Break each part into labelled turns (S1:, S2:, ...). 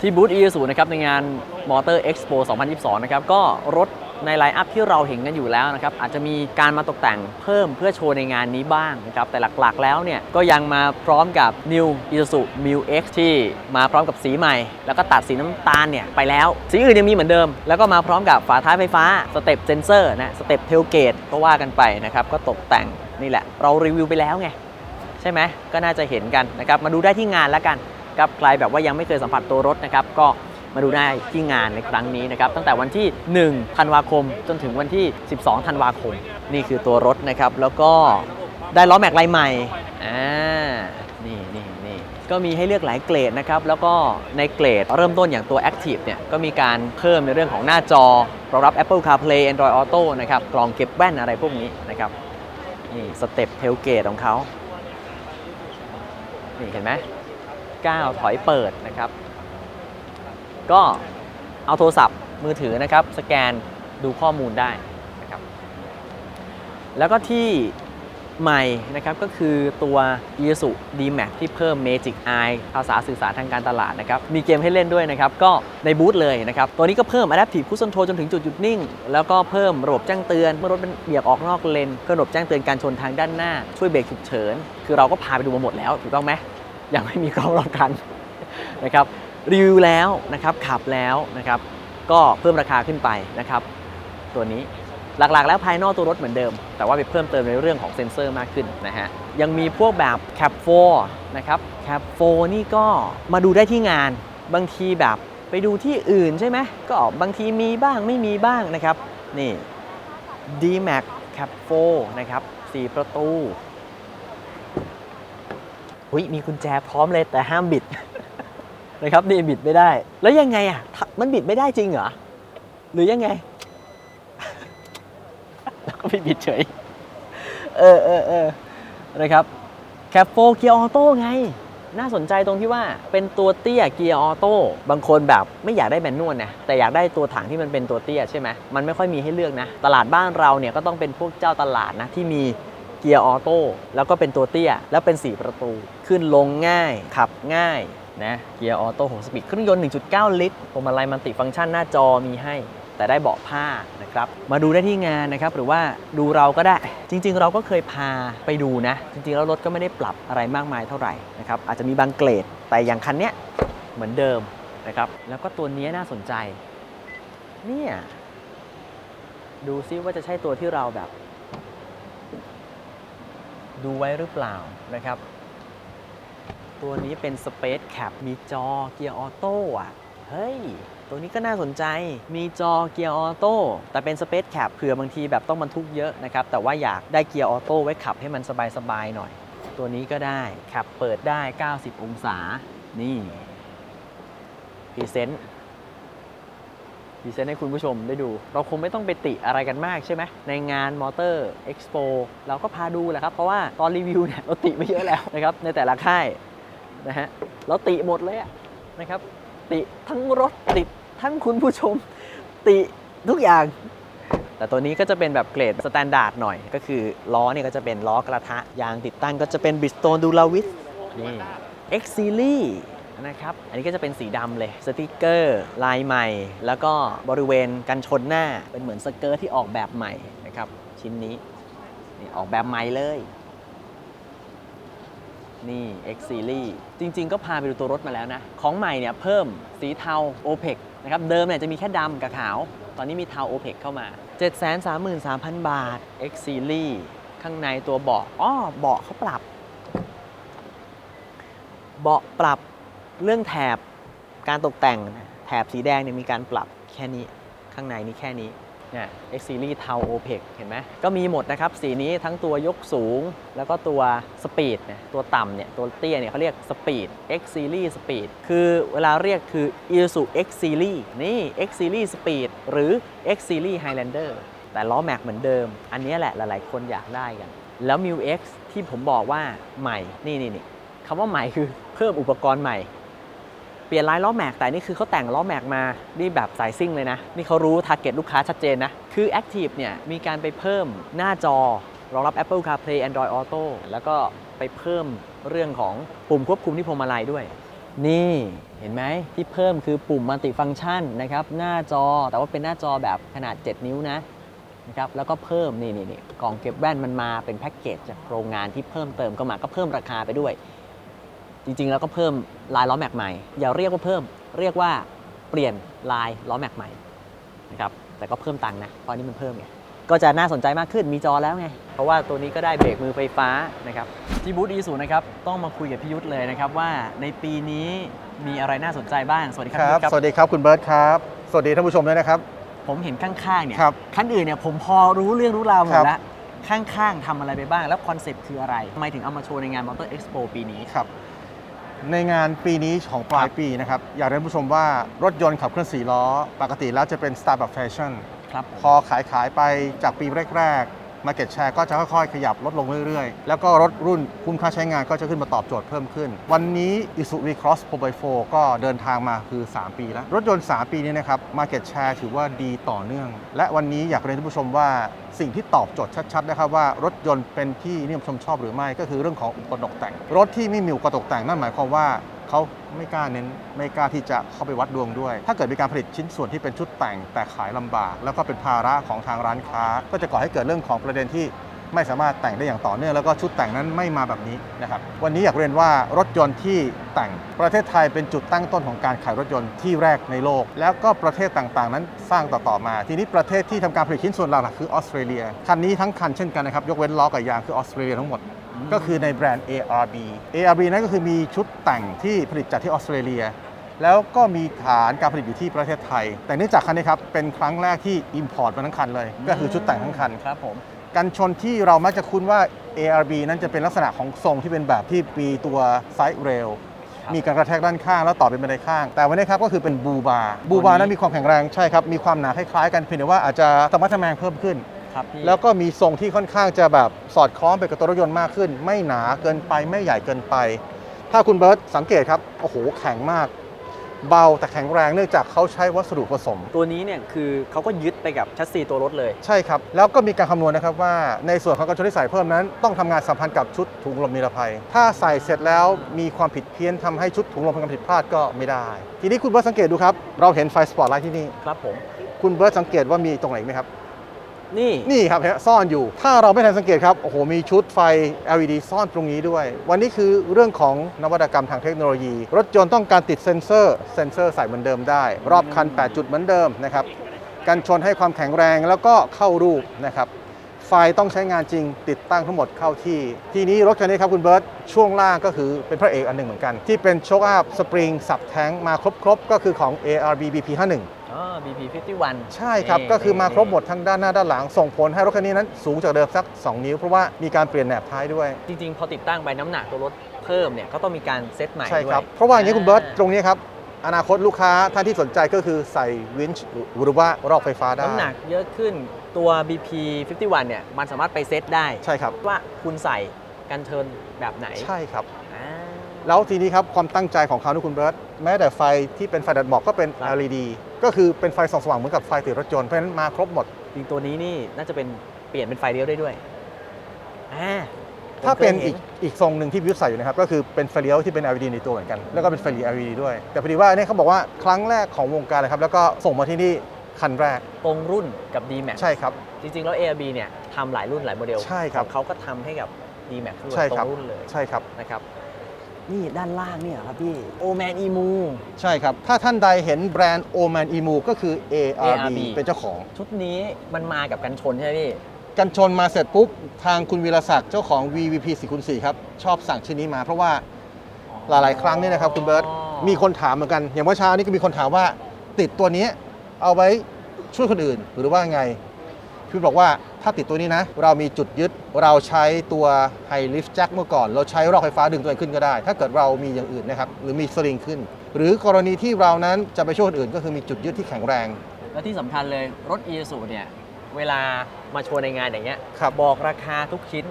S1: ที่บูธ e ูนะครับในงาน Motor Expo 2022 นะครับก็รถในไลน์อัพที่เราเห็นกันอยู่แล้วนะครับอาจจะมีการมาตกแต่งเพิ่มเพื่อโชว์ในงานนี้บ้างนะครับแต่หลักๆแล้วเนี่ยก็ยังมาพร้อมกับ New Isuzu m u X ที่มาพร้อมกับสีใหม่ แล้วก็ตัดสีน้ำตาลเนี่ยไปแล้ว สีอื่นยังมีเหมือนเดิม แล้วก็มาพร้อมกับฝาท้ายไฟฟ้าสเต็ปเซนเซอร์นะสเต็ปเทลเกตก็ว่ากันไปนะครับก็ตกแต่งนี่แหละ เรารีวิวไปแล้วไงใช่ไหมก็น่าจะเห็นกันนะครับมาดูได้ที่งานแล้วกัน ครับใครแบบว่ายังไม่เคยสัมผัสตัวรถนะครับก็มาดูได้ที่งานในครั้งนี้นะครับตั้งแต่วันที่ 1 ธันวาคมจนถึงวันที่ 12 ธันวาคม นี่คือตัวรถนะครับ แล้วก็ได้ล้อแม็กลายใหม่อ่านี่นี่นี่ก็มีให้เลือกหลายเกรดนะครับ แล้วก็ในเกรดเริ่มต้นอย่างตัว Active เนี่ยก็มีการเพิ่มในเรื่องของหน้าจอรองรับ Apple CarPlay Android Auto นะครับกล่องเก็บแว่นอะไรพวกนี้นะครับนี่สเต็ปเทลเกตของเขานี่เห็นไหม ก้าถอยเปิดนะครับ ก็เอาโทรศัพท์มือถือนะครับ สแกนดูข้อมูลได้นะครับ แล้วก็ที่ใหม่นะครับก็คือตัว i s u D-Max ที่เพิ่ม Magic Eye ภาษาสื่อสารทางการตลาดนะครับ มีเกมให้เล่นด้วยนะครับ ก็ในบูธเลยนะครับ ตัวนี้ก็เพิ่ม Adaptive Cruise Control จนถึงจุดหยุดนิ่ง แล้วก็เพิ่มระบบแจ้งเตือน เมื่อรถมันเบี่ยงออกนอกเลนเพิ่มระบบแจ้งเตือนการชนทางด้านหน้า ช่วยเบรกฉุกเฉิน คือเราก็พาไปดูมาหมดแล้วถูกต้องไหม ยังไม่มีกล้องรอบคันนะครับรีวิวแล้วนะครับขับแล้วนะครับก็เพิ่มราคาขึ้นไปนะครับ ตัวนี้หลักๆ แล้วภายนอกตัวรถเหมือนเดิม แต่ว่าไปเพิ่มเติมในเรื่องของเซ็นเซอร์มากขึ้นนะฮะยังมีพวกแบบ Cap 4นะครับ Cap 4นี่ก็มาดูได้ที่งานบางทีแบบไปดูที่อื่นใช่ไหมก็บางทีมีบ้างไม่มีบ้างนะครับ นี่ D-Max Cap 4นะครับ 4 ประตู อุยมีกุญแจพร้อมเลยแต่ห้ามบิดนะครับนี่บิดไม่ได้ แล้วยังไงอะ มันบิดไม่ได้จริงเหรอ หรือยังไงแล้วก็ไม่บิดเฉย เออเออเออนะครับแคปโฟเกียร์ออโต้ไง น่าสนใจตรงที่ว่าเป็นตัวเตี้ยเกียร์ออโต้บางคนแบบไม่อยากได้แมนนวลนะแต่อยากได้ตัวถังที่มันเป็นตัวเตี้ยใช่ไหมมันไม่ค่อยมีให้เลือกนะ ตลาดบ้านเราเนี่ยก็ต้องเป็นพวกเจ้าตลาดนะที่มี เกียร์ออโต้แล้วก็เป็นตัวเตี้ย แล้วเป็น 4 ประตู ขึ้นลงง่าย ขับง่ายนะเกียร์ออโต้6สปีดเครื่องยนต์ 1.9 ลิตรพวงมาลัยมันติฟังก์ชันหน้าจอมีให้ แต่ได้เบาะผ้านะครับ มาดูได้ที่งานนะครับ หรือว่าดูเราก็ได้ จริง ๆ เราก็เคยพาไปดูนะ จริง ๆ แล้วรถก็ไม่ได้ปรับอะไรมากมายเท่าไหร่นะครับ อาจจะมีบางเกรด แต่อย่างคันเนี้ยเหมือนเดิมนะครับ แล้วก็ตัวนี้น่าสนใจ เนี่ย ดูซิว่าจะใช่ตัวที่เราแบบ ดูไว้หรือเปล่านะครับ ตัวนี้เป็น Space Cap มีจอเกียร์ออโต้อะเฮ้ย ตัวนี้ก็น่าสนใจ มีจอเกียร์ออโต้ แต่เป็น Space Cap เผื่อบางทีแบบต้องบรรทุกเยอะนะครับ แต่ว่าอยากได้เกียร์ออโต้ไว้ขับให้มันสบายๆหน่อย ตัวนี้ก็ได้ขับเปิดได้ 90 องศา นี่พรีเซนต์ รีเซนต์ให้คุณผู้ชมได้ดู เราคงไม่ต้องไปติอะไรกันมากใช่ไหมในงานมอเตอร์เอ็กซ์โปเราก็พาดูแหละครับ เพราะว่าตอนรีวิวเนี่ยเราติไปเยอะแล้วนะครับในแต่ละค่ายนะฮะเราติหมดเลยะนะครับ ติทั้งรถติดทั้งคุณผู้ชม ติทุกอย่าง แต่ตัวนี้ก็จะเป็นแบบเกรดสแตนดาร์ดหน่อยก็คือล้อเนี่ยก็จะเป็นล้อกระทะยางติดตั้งก็จะเป็นบิสโตนดูลาวิสนี่ X Series นะครับ อันนี้ก็จะเป็นสีดำเลย สติกเกอร์ ลายใหม่ แล้วก็บริเวณกันชนหน้า เป็นเหมือนสเกิร์ตที่ออกแบบใหม่นะครับ ชิ้นนี้นี่ออกแบบใหม่เลย นี่ X Series จริง ๆ ก็พาไปดูตัวรถมาแล้วนะ ของใหม่เนี่ยเพิ่มสีเทา OPEC นะครับ เดิมเนี่ยจะมีแค่ดำกับขาว ตอนนี้มีเทา OPEC เข้ามา 733,000 บาท X Series ข้างในตัวเบาะอ้อเบาะเขาปรับ เบาะปรับ เรื่องแถบการตกแต่งนะแถบสีแดงเนี่ยมีการปรับแค่นี้ข้างในนี่แค่นี้เนี่ย X Series เทา OPEC เห็นไหมก็มีหมดนะครับ สีนี้ทั้งตัวยกสูง แล้วก็ตัวสปีดเนี่ยตัวต่ำเนี่ย ตัวเตี้ยเนี่ยเขาเรียกสปีด X Series Speed คือเวลาเรียกคือ Isuzu X Series นี่ X Series Speed หรือ X Series Highlander แต่ล้อแม็กเหมือนเดิม อันนี้แหละหลายๆ คนอยากได้กัน แล้ว m u X ที่ผมบอกว่าใหม่นี่นี่นี่คำว่าใหม่คือเพิ่มอุปกรณ์ใหม่ เปลี่ยนลายล้อแม็กแต่นี่คือเขาแต่งล้อแม็กมานี่แบบสายซิ่งเลยนะ นี่เขารู้ทาร์เก็ตลูกค้าชัดเจนนะ คือ Active เนี่ยมีการไปเพิ่มหน้าจอรองรับ Apple CarPlay Android Auto แล้วก็ไปเพิ่มเรื่องของปุ่มควบคุมที่พวงมาลัยด้วย นี่เห็นไหมที่เพิ่มคือปุ่มมัลติฟัง c t ชันนะครับหน้าจอแต่ว่าเป็นหน้าจอแบบขนาด 7 นิ้วนะนะครับแล้วก็เพิ่มนี่นี่นี่กล่องเก็บแว่นมันมาเป็นแพ็กเกจจากโรงงานที่เพิ่มเติมก็มาก็เพิ่มราคาไปด้วย จริงๆ แล้วก็เพิ่มลายล้อแม็กใหม่ อย่าเรียกว่าเพิ่ม เรียกว่าเปลี่ยนลายล้อแม็กใหม่นะครับ แต่ก็เพิ่มตังค์นะ เพราะอันนี้มันเพิ่มไง ก็จะน่าสนใจมากขึ้น มีจอแล้วไง เพราะว่าตัวนี้ก็ได้เบรกมือไฟฟ้านะครับ ที่บูธอีสูนะครับ ต้องมาคุยกับพี่ยุทธเลยนะครับว่าในปีนี้มีอะไรน่าสนใจบ้าง สวัสดีค
S2: ครับรับ
S1: พี่ยุทธครับ
S2: สวัสดีครับคุณเบิร์ตครับ สวัสดีท่านผู้ชมด้วยนะครับ
S1: ผมเห็นข้างๆ เนี่ย
S2: ครับ
S1: คันอื่นเนี่ยผมพอรู้เรื่องรู้ราวหม
S2: ครั
S1: ด
S2: บ
S1: แล้วข้างๆทำอะไรไปบ้าง แล้วคอนเซ็ปต์คืออะไรทำไมถึงเอามาโชว์ในงานมอเตอร์เอ็กซ์โปปีนี้
S2: ครับ ในงานปีนี้ของปลายปีนะครับ อยากให้ท่านผู้ชมว่ารถยนต์ขับเคลื่อนสี่ล้อ ปกติแล้วจะเป็นสไตล์แบบแฟชั่น
S1: ครับ
S2: พอขายขายไปจากปีแรกๆ Market Share ก็จะค่อยๆ ขยับลดลงเรื่อยๆ แล้วก็รถรุ่นคุ้มค่าใช้งานก็จะขึ้นมาตอบโจทย์เพิ่มขึ้น วันนี้ Isuzu V-Cross 4x4 ก็เดินทางมาคือ 3 ปีแล้ว รถยนต์ 3 ปีนี้นะครับ Market Share ถือว่าดีต่อเนื่อง และวันนี้อยากเรียนท่านผู้ชมว่าสิ่งที่ตอบโจทย์ชัดๆนะครับว่ารถยนต์เป็นที่นิยมชมชอบหรือไม่ก็คือเรื่องของอุปกรณ์ตกแต่ง รถที่ไม่มีอุปกรณ์ตกแต่งนั่นหมายความว่า เขาไม่กล้าเน้นไม่กล้าที่จะเข้าไปวัดดวงด้วย ถ้าเกิดมีการผลิตชิ้นส่วนที่เป็นชุดแต่งแต่ขายลำบาก แล้วก็เป็นภาระของทางร้านค้า ก็จะก่อให้เกิดเรื่องของประเด็นที่ไม่สามารถแต่งได้อย่างต่อเนื่องแล้วก็ชุดแต่งนั้นไม่มาแบบนี้นะครับวันนี้อยากเรียนว่ารถยนต์ที่แต่งประเทศไทยเป็นจุดตั้งต้นของการขายรถยนต์ที่แรกในโลก แล้วก็ประเทศต่างๆ นั้นสร้างต่อๆมา ทีนี้ประเทศที่ทำการผลิตชิ้นส่วนหลักๆคือออสเตรเลียคันนี้ทั้งคันเช่นกันนะครับยกเว้นล้อกับยางคือออสเตรเลียทั้งหมด ก็คือในแบรนด์ ARB ARB นั่นก็คือมีชุดแต่งที่ผลิตจากที่ออสเตรเลีย แล้วก็มีฐานการผลิตอยู่ที่ประเทศไทย แต่เนื่องจากคันนี้ครับ เป็นครั้งแรกที่ Import มาทั้งคันเลย ก็คือชุดแต่งทั้งคัน
S1: ครับผม
S2: กันชนที่เรามักจะคุ้นว่า ARB นั้นจะเป็นลักษณะของทรงที่เป็นแบบที่มีตัวไซด์เรล
S1: ครับ
S2: มีการกระแทกด้านข้างแล้วต่อเป็นบันไดข้าง แต่วันนี้ครับก็คือเป็นบูบาร์บูบาร์นั้นมีความแข็งแรงใช่ครับ มีความหนาคล้ายๆกันเพียงแต่ว่าอาจจะสมรรถแมงเพิ่มขึ้น
S1: ครับพี่
S2: แล้วก็มีทรงที่ค่อนข้างจะแบบสอดคล้องไปกับตัวรถยนต์มากขึ้น ไม่หนาเกินไปไม่ใหญ่เกินไป ถ้าคุณเบิร์ตสังเกตครับโอ้โหแข็งมาก เบาแต่แข็งแรงเนื่องจากเขาใช้วัสดุผสม
S1: ตัวนี้เนี่ยคือเขาก็ยึดไปกับแชัสซีตัวรถเลย
S2: ใช่ครับ แล้วก็มีการคำนวณนะครับว่าในส่วนของการชนที่ใส่เพิ่มนั้น ต้องทำงานสัมพันธ์กับชุดถุงลมนิรภัย ถ้าใส่เสร็จแล้วมีความผิดเพี้ยนทำให้ชุดถุงลมทำการผิดพลาดก็ไม่ได้ ทีนี้คุณเบิร์ตสังเกตดูครับเราเห็นไฟสปอตไลท์ที่นี่
S1: ครับผม
S2: คุณเบิร์ตสังเกตว่ามีตรงไหนอีกไหมครับ
S1: นี่
S2: นี่ครับฮะซ่อนอยู่ ถ้าเราไม่ทันสังเกตครับ โอ้โห มีชุดไฟ LED ซ่อนตรงนี้ด้วย วันนี้คือเรื่องของนวัตกรรมทางเทคโนโลยี รถยนต์ต้องการติดเซ็นเซอร์ เซ็นเซอร์ใส่เหมือนเดิมได้ รอบคัน 8 จุดเหมือนเดิมนะครับ กันชนให้ความแข็งแรงแล้วก็เข้ารูปนะครับ ไฟต้องใช้งานจริงติดตั้งทั้งหมดเข้าที่ ทีนี้รถคันนี้ครับคุณเบิร์ตช่วงล่างก็คือเป็นพระเอกอันหนึ่งเหมือนกัน ที่เป็นโชคอัพสปริงสับแท้งมาครบๆ ก็คือของ ARB BP51
S1: อ๋อ BP 51
S2: ใช่ครับ ก็คือมาครบหมดทั้งด้านหน้าด้านหลัง ส่งผลให้รถคันนี้นั้นสูงจากเดิมสัก 2 นิ้ว เพราะว่ามีการเปลี่ยนแหนบท้ายด้วย
S1: จริง ๆ พอติดตั้งไปน้ำหนักตัวรถเพิ่มเนี่ยก็ต้องมีการเซตใหม่
S2: ใช่ครับ
S1: ด้วย
S2: เพราะว่าอย่างนี้คุณเบิร์ตตรงนี้ครับอนาคตลูกค้าท่านที่สนใจก็คือใส่วินช์หรือว่ารอกไฟฟ้าได้
S1: น้ำหนักเยอะขึ้น ตัว BP 51 เนี่ย มันสามารถไปเซตได้
S2: ใช่ครับ
S1: ว่าคุณใส่กันเทิร์นแบบไหน
S2: ใช่ครับ
S1: อ่า
S2: แล้วทีนี้ครับความตั้งใจของเขานะคุณเบิร์ตแม้แต่ไฟที่เป็นไฟดัดหมอกก็เป็น
S1: ครับ
S2: LED ก็คือเป็นไฟส่องสว่างเหมือนกับไฟติดรถยนต์เพราะฉะนั้นมาครบหมด
S1: จริงตัวนี้นี่น่าจะเป็นเปลี่ยนเป็นไฟเลี้ยวได้ด้วยอ่า
S2: ถ้าเป็น
S1: ผมคย
S2: อี
S1: ห็
S2: กอีกทรงหนึ่งที่วิวใส่อยู่นะครับก็คือเป็นไฟเลี้ยวที่เป็น LED ในตัวเหมือนกัน แล้วก็เป็นไฟเลี้ยว LED ด้วย แต่พอดีว่าเนี่ยเขาบอกว่าครั้งแรกของวงการเลยครับแล้วก็ส่งมาที่นี่ คันแรก
S1: ตรงรุ่นกับ D-Max
S2: ใช่ครับ
S1: จริงๆ แล้ว ARB เนี่ยทำหลายรุ่นหลายโมเดล
S2: ใช่ครับ
S1: ของเขาก็ทำให้กับ D-Max ด้วย
S2: ใช่
S1: ตร
S2: ครับ
S1: งรุ่นเลย
S2: ใช่ครับ
S1: นะครับ นี่ด้านล่างเนี่ยครับพี่ Oman Emu
S2: ใช่ครับ ถ้าท่านใดเห็นแบรนด์ Oman Emu ก็คือ ARB
S1: ARB
S2: เป็นเจ้าของ
S1: ชุดนี้มันมากับกันชนใช่ไหมพี่
S2: กันชนมาเสร็จปุ๊บ ทางคุณวีรศักดิ์เจ้าของ VVP 4คูณ4ครับ ชอบสั่งชื่อนี้มาเพราะว่าหลายๆ ครั้งเนี่ยนะครับคุณเบิร์ต
S1: อ๋อ
S2: มีคนถามเหมือนกัน อย่างเมื่อเช้านี้ก็มีคนถามว่าติดตัวนี้ เอาไว้ช่วยคนอื่นหรือว่าไงพี่บอกว่าถ้าติดตัวนี้นะ เรามีจุดยึดเราใช้ตัวไฮลิฟ t ์แจ็คเมื่อก่อน เราใช้รอกไฟฟ้าดึงตัวเองขึ้นก็ได้ ถ้าเกิดเรามีอย่างอื่นนะครับหรือมีสลิงขึ้น หรือกรณีที่เรานั้นจะไปช่วยคนอื่น ก็คือมีจุดยึดที่แข็งแรง
S1: และที่สำคัญเลยรถ i s u เนี่ยเวลามาโชว์ในงานอย่างเงี้ย
S2: ครับ
S1: บอกราคาทุกชิ้น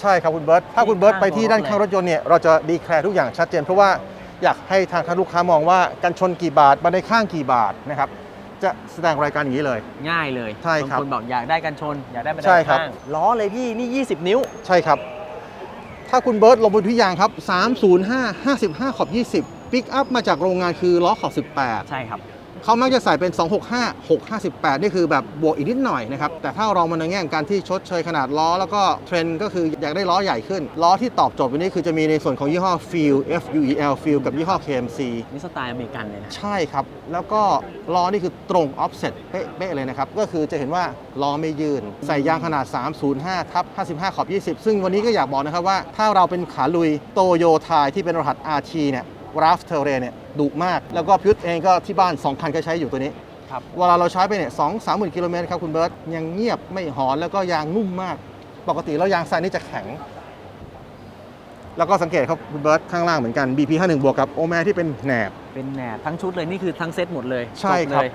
S2: ใช่ครับคุณเบิร์ตถ้าคุณเบิร์ตไปที่ด้านข้างรถยนต์เนี่ยเราจะดีแคลร์ทุกอย่างชัดเจน เพราะว่าอยากให้ทางท่านลูกค้ามองว่ากันชนกี่บาทบันไดข้างกี่บาทนะครับ จะแสดงรายการอย่างนี้เลย
S1: ง่ายเลย
S2: ใช่ครับ
S1: บางคนบอกอยากได้กันชน อยากได้บันได
S2: ใช่ครับ
S1: ข้างล้อเลยพี่นี่ 20 นิ้ว
S2: ใช่ครับ ถ้าคุณเบิร์ตลงบนทุกอย่างครับ 305 55 ขอบ 20ปีปิกอัพมาจากโรงงานคือล้อขอบ 18
S1: ใช่ครับ
S2: เขามักจะใส่เป็น 265 658 นี่คือแบบบวกอีกนิดหน่อยนะครับ แต่ถ้าเรามาในแง่ของการที่ชดเชยขนาดล้อ แล้วก็เทรนด์ก็คืออยากได้ล้อใหญ่ขึ้น ล้อที่ตอบโจทย์วันนี้คือจะมีในส่วนของยี่ห้อ Feel F U E L Feel กับยี่ห้อ KMC
S1: นี่สไตล์อเมริกันเลยนะ
S2: ใช่ครับ แล้วก็ล้อนี่คือตรง offset เป๊ะๆเลยนะครับ ก็คือจะเห็นว่าล้อไม่ยืน ใส่ยางขนาด 305ทับ55 ขอบ 20 ซึ่งวันนี้ก็อยากบอกนะครับว่าถ้าเราเป็นขาลุยโตโยทายที่เป็นรหัส RT เนี่ยราฟเทเรเนี่ย ดุมาก แล้วก็พิวต์เองก็ที่บ้าน 2 คันก็ใช้อยู่ตัวนี้
S1: ครับ
S2: เวลาเราใช้ไปเนี่ยสองสามหมื่นกิโลเมตรครับคุณเบิร์ตยังเงียบไม่หอนแล้วก็ยางนุ่มมาก ปกติแล้วยางทรายนี่จะแข็ง แล้วก็สังเกตครับคุณเบิร์ตข้างล่างเหมือนกัน BP 51บวกกับโอแมที่เป็นแหนบ
S1: เป็นแหนบทั้งชุดเลยนี่คือทั้งเซตหมดเลย
S2: ใช่
S1: จ
S2: ครับ
S1: เลย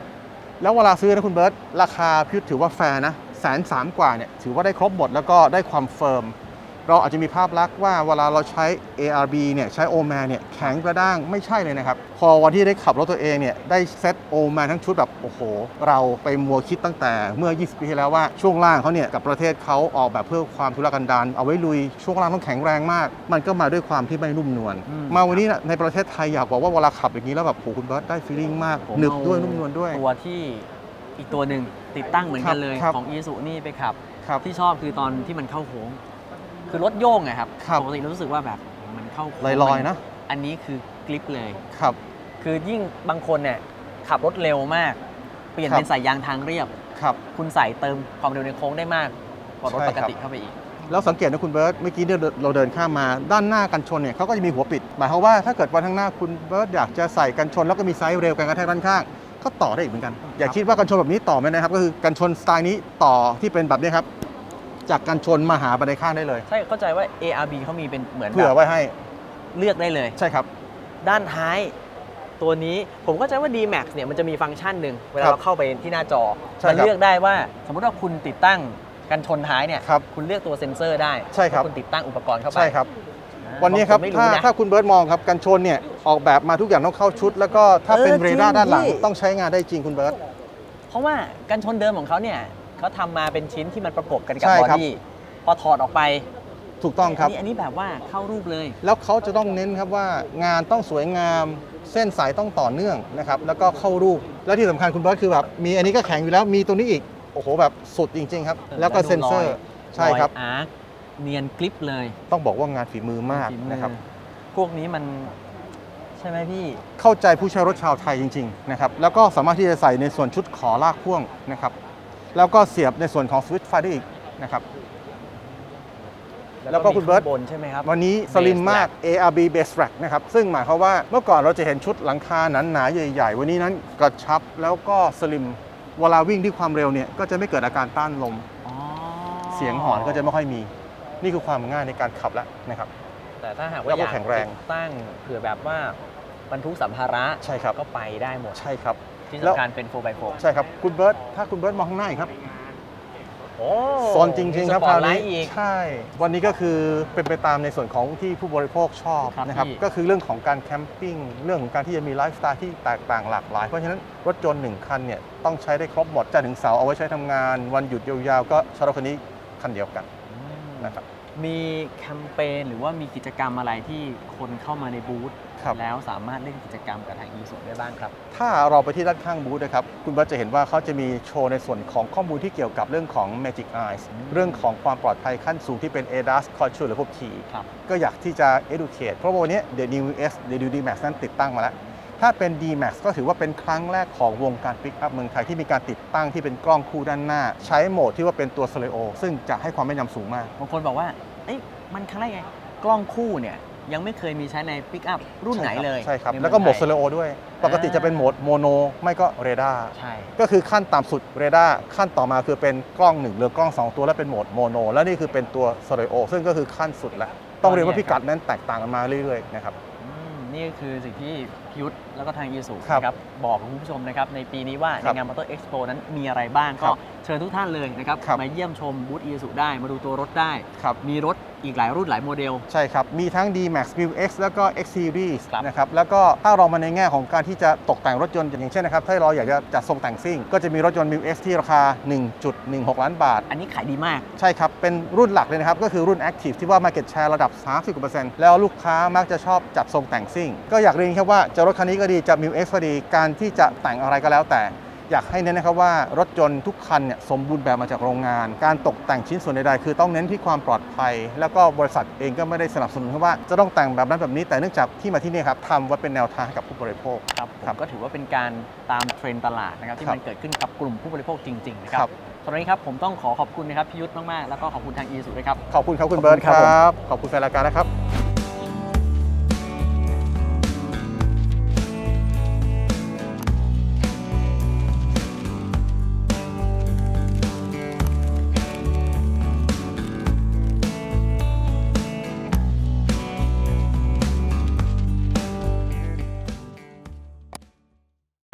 S2: แล้วเวลาซื้อนะคุณเบิร์ตราคาพิวถือว่าแฟร์นะแสนสามกว่าเนี่ยถือว่าได้ครบหมดแล้วก็ได้ความเฟิร์ม เราอาจจะมีภาพลักษณ์ว่าเวลาเราใช้ ARB เนี่ยใช้โอแมเนี่ยแข็งกระด้างไม่ใช่เลยนะครับ พอวันที่ได้ขับรถตัวเองเนี่ยได้เซ็ตโอแมทั้งชุดแบบ โอ้โห เราไปมัวคิดตั้งแต่เมื่อ 20 ปีที่แล้วว่าช่วงล่างเขาเนี่ยกับประเทศเขาออกแบบเพื่อความทุรกันดารเอาไว้ลุยช่วงล่างต้องแข็งแรงมาก มันก็มาด้วยความที่ไม่นุ่มนวล
S1: อืม
S2: มาวันนี้นะในประเทศไทยอยากบอกว่าเวลาขับอย่างนี้แล้วแบบโหคุณเบิร์ตได้ฟีลลิ่งมาก
S1: ผม
S2: หนึบ
S1: เอา
S2: ด้วยนุ่มนวลด้วย
S1: ตัวที่อีกตัวหนึ่งติดตั้งเหมือนกันเลย
S2: ครับ
S1: ของอีสุนี่ไปขับ
S2: ครับ
S1: ที่ชอบคือตอนที่มันเข้าโค้ง คือรถโยงไงครับ
S2: ครับ
S1: ปกติเรารู้สึกว่าแบบมันเข้าโค้ง
S2: ลอยๆนะ
S1: อันนี้คือกลิปเลย
S2: ครับ
S1: คือยิ่งบางคนเนี่ยขับรถเร็วมาก เปลี่ยน
S2: ครับ
S1: เป็นใส่ยางทางเรียบ
S2: ครับ
S1: คุณใส่เติมความเร็วในโค้งได้มากกว่ารถ
S2: ใช่
S1: ปก
S2: ครับ
S1: ติเข้าไปอีก
S2: แล้วสังเกตนะคุณเบิร์ตเมื่อกี้เนี่ยเราเดินข้ามมาด้านหน้ากันชนเนี่ยเขาก็จะมีหัวปิด หมายความว่าถ้าเกิดวันข้างหน้าคุณเบิร์ตอยากจะใส่กันชน แล้วก็มีไซส์เร็วกันกระแทกด้านข้างก็ต่อได้อีกเหมือนกัน อย่าคิดว่ากันชนแบบนี้ต่อไม่ได้นะครับ ก็คือกันชนสไตล์นี้ต่อที่เป็นแบบนี้ครับ จากกันชนมาหาบันไดข้างได้เลย
S1: ใช่เข้าใจว่า ARB เขามีเป็นเหมือน
S2: เผื่อ
S1: แบบ
S2: ไว้ให้
S1: เลือกได้เลย
S2: ใช่ครับ
S1: ด้านท้ายตัวนี้ผมก็ใจว่า D-Max เนี่ยมันจะมีฟังก์ชันหนึ่งเวลา
S2: ครับ
S1: เราเข้าไปที่หน้าจอ
S2: ใช่
S1: มัน
S2: ครับ
S1: เลือกได้ว่า สมมติว่าคุณติดตั้งกันชนท้ายเนี่ย
S2: ครับ
S1: คุณเลือกตัวเซ็นเซอร์ได้
S2: ใช่ครับ
S1: ว่าคุณติดตั้งอุปกรณ์เข้าไป
S2: ใช่ครับ
S1: อ่า
S2: วันนี้ครับา
S1: ง
S2: ถ้า
S1: ไม่นะ
S2: ถ้าคุณเบิร์ตมองครับกันชนเนี่ยออกแบบมาทุกอย่างต้องเข้าชุด แล้วก็ถ้าเป็น
S1: เออ
S2: เรดาร์
S1: จริง
S2: ด้านหลัง
S1: พี่
S2: ต้องใช้งานได้จริงคุณเบิร์ต
S1: เพราะว่ากันชนเดิมของเขาเนี่ย เขาทำมาเป็นชิ้นที่มันประกบกันกับ
S2: ใช่
S1: บอ
S2: ครับ
S1: ดี้พอถอดออกไป
S2: ถูกต้องครับ
S1: นนี้อันนี้แบบว่าเข้ารูปเลย
S2: แล้วเขาจะต้องเน้นครับว่างานต้องสวยงาม เส้นสายต้องต่อเนื่องนะครับแล้วก็เข้ารูปแล้วที่สำคัญคุณเบิร์ตคือแบบมีอันนี้ก็แข็งอยู่แล้วมีตัวนี้อีกโอ้โหแบบสุดจริง ๆ ครับแล้วก็เซ็นเซอร์ใช่ครับ
S1: อยอาร์คเนียนกริปเลย
S2: ต้องบอกว่างานฝีมือมาก
S1: ฝีมือ
S2: นะครับ
S1: พวกนี้มันใช่ไหมพี่
S2: เข้าใจผู้ใช้รถชาวไทยจริง ๆ นะครับ แล้วก็สามารถที่จะใส่ในส่วนชุดขอลากพ่วงนะครับ แล้วก็เสียบในส่วนของสวิตช์ไฟได้อีกนะครับ แล้วก็คุณเบิร์ต
S1: มีข้างบนใช่ไหมครับ
S2: วันนี้สลิมมาก ARB Base Rack นะครับ ซึ่งหมายความว่าเมื่อก่อนเราจะเห็นชุดหลังคาหนาๆใหญ่ ๆ วันนี้นั้นกระชับแล้วก็สลิมเวลาวิ่งที่ความเร็วเนี่ยก็จะไม่เกิดอาการต้านลม
S1: อ๋อ
S2: เสียงหอนก็จะไม่ค่อยมี นี่คือความง่ายในการขับแล้วนะครับ
S1: แต่ถ้าหาก
S2: แล้
S1: ว่าวอ
S2: ก็
S1: ยาก
S2: แข็งแรง
S1: ติดตั้งเผื่อแบบว่าบรรทุกสัมภาระ
S2: ใช่ครับ
S1: ก็ไปได้หมด
S2: ใช่ครับ
S1: ที่
S2: แล้ว
S1: สำคัญเป็น 4x4
S2: ใช่ครับ คุณเบิร์ตถ้าคุณเบิร์ตมองข้างหน้าอีกครับ
S1: โอ้
S2: โซนจริง ๆ ครับ
S1: ส
S2: ค
S1: ปอ
S2: ราว
S1: ร์ตไล
S2: นี้
S1: ท์อีก
S2: ใช่ วันนี้ก็คือเป็นไปตามในส่วนของที่ผู้บริโภคชอบ
S1: ครับ
S2: นะครับ
S1: พี่
S2: ก็คือเรื่องของการแคมปิ้งเรื่องของการที่จะมีไลฟ์สไตล์ที่แตกต่างหลากหลาย เพราะฉะนั้นรถยนต์หนึ่งคันเนี่ยต้องใช้ได้ครบหมดจันทร์ถึงเสาร์เอาไว้ใช้ทำงาน วันหยุดยาวๆ ก็ใช้รถคันนี้คันเดียวกัน
S1: อืม
S2: นะครับ
S1: มีแคมเปญหรือว่ามีกิจกรรมอะไรที่คนเข้ามาในบูธ
S2: ครับ
S1: แล้วสามารถเล่นกิจกรรมกับทางอีสุได้บ้างครับ
S2: ถ้าเราไปที่ด้านข้างบูธนะครับ คุณเบิร์ตจะเห็นว่าเขาจะมีโชว์ในส่วนของข้อมูลที่เกี่ยวกับเรื่องของ Magic Eyes
S1: อืม
S2: เรื่องของความปลอดภัยขั้นสูงที่เป็น ADAS Control หรือพวก T
S1: ครับ
S2: ก็อยากที่จะ educate เพราะว่าวันนี้ The New S The New D-Max นั้นติดตั้งมาแล้ว ถ้าเป็น D-Max ก็ถือว่าเป็นครั้งแรกของวงการปิกอัพเมืองไทยที่มีการติดตั้งที่เป็นกล้องคู่ด้านหน้า ใช้โหมดที่ว่าเป็นตัว Stereo ซึ่งจะให้ความแม่นยำสูงมาก
S1: บางคนบอกว่า เอ้ยมันครั้งแรกไง กล้องคู่เนี่ยยังไม่เคยมีใช้ในปิกอัพรุ่นไหนเลย
S2: ใช่ครับ
S1: ใน
S2: แล้วก็โหมด
S1: เองไทย
S2: Stereo ด้วย ปกติจะเป็นโหมดโมโนไม่ก็เรดาร์
S1: ใช่
S2: ก็คือขั้นต่ำสุดเรดาร์ขั้นต่อมาคือเป็นกล้องหนึ่งหรือกล้อง 2 ตัวแล้วเป็นโหมดโมโนแล้วนี่คือเป็นตัวสเตอริโอซึ่งก็คือขั้นสุดแล้วต้องเรียนว่าพิกัดนั้นแตกต่างกันมาเรื่อยๆนะครับ
S1: อืมนี่คือสิ่งที่พิยุทธ แล้วก็ทางยูสุ
S2: ครับ
S1: นะครับบอกกับคุณผู้ชมนะครับในปีนี้ว่า
S2: ครั
S1: ใน
S2: บ
S1: งาน Motor Expo นั้นมีอะไรบ้าง
S2: ครั
S1: ก็
S2: บ
S1: เชิญทุกท่านเลยนะครับ
S2: ครับ
S1: มาเยี่ยมชมบูธอีสุได้มาดูตัวรถได้
S2: ครับ
S1: มีรถอีกหลายรุ่นหลายโมเดล
S2: ใช่ครับ มีทั้ง D-Max View X แล้วก็ X Series
S1: ครับ
S2: นะครับ แล้วก็ถ้าเรามาในแง่ของการที่จะตกแต่งรถยนต์อย่างเช่นนะครับ ถ้าเราอยากจะจัดทรงแต่งซิ่ง ก็จะมีรถยนต์ View X ที่ราคา 1.16 ล้านบาท
S1: อันนี้ขายดีมาก
S2: ใช่ครับ เป็นรุ่นหลักเลยนะครับ ก็คือรุ่น Active ที่ว่า Market Share ระดับ 30%แล้วลูกค้ามักจะชอบจัดทรงแต่งซิ่ง ก็อยากเรียนครับว่าจะรถคันนี้ก็ดีจะ Mil X ก็ดีการที่จะแต่งอะไรก็แล้วแต่ อยากให้เน้นนะครับว่ารถยนต์ทุกคันเนี่ยสมบูรณ์แบบมาจากโรงงาน การตกแต่งชิ้นส่วนใดๆ คือต้องเน้นที่ความปลอดภัย แล้วก็บริษัทเองก็ไม่ได้สนับสนุนครับว่าจะต้องแต่งแบบนั้นแบบนี้แต่เนื่องจากที่มาที่นี่ครับทำไว้เป็นแนวทางให้กับผู้บริโภค
S1: ครับผ
S2: ครั
S1: ม
S2: บ
S1: ก็ถือว่าเป็นการตามเทรนด์ตลาดนะครับที่
S2: ครับ
S1: มันเกิดขึ้นกับกลุ่มผู้บริโภคจริงๆนะค
S2: ครั
S1: รับบ สำหรับวันนี้ครับผมต้องขอขอบคุณนะครับพี่ยุทธมากๆแล้วก็ขอบคุณทางอีสุด้วยครับ
S2: ขอบคุณครับคุณ
S1: ขอบคุณ
S2: เบิร์ต
S1: ครับผม
S2: ครับขอบคุณแฟนรายการนะครับ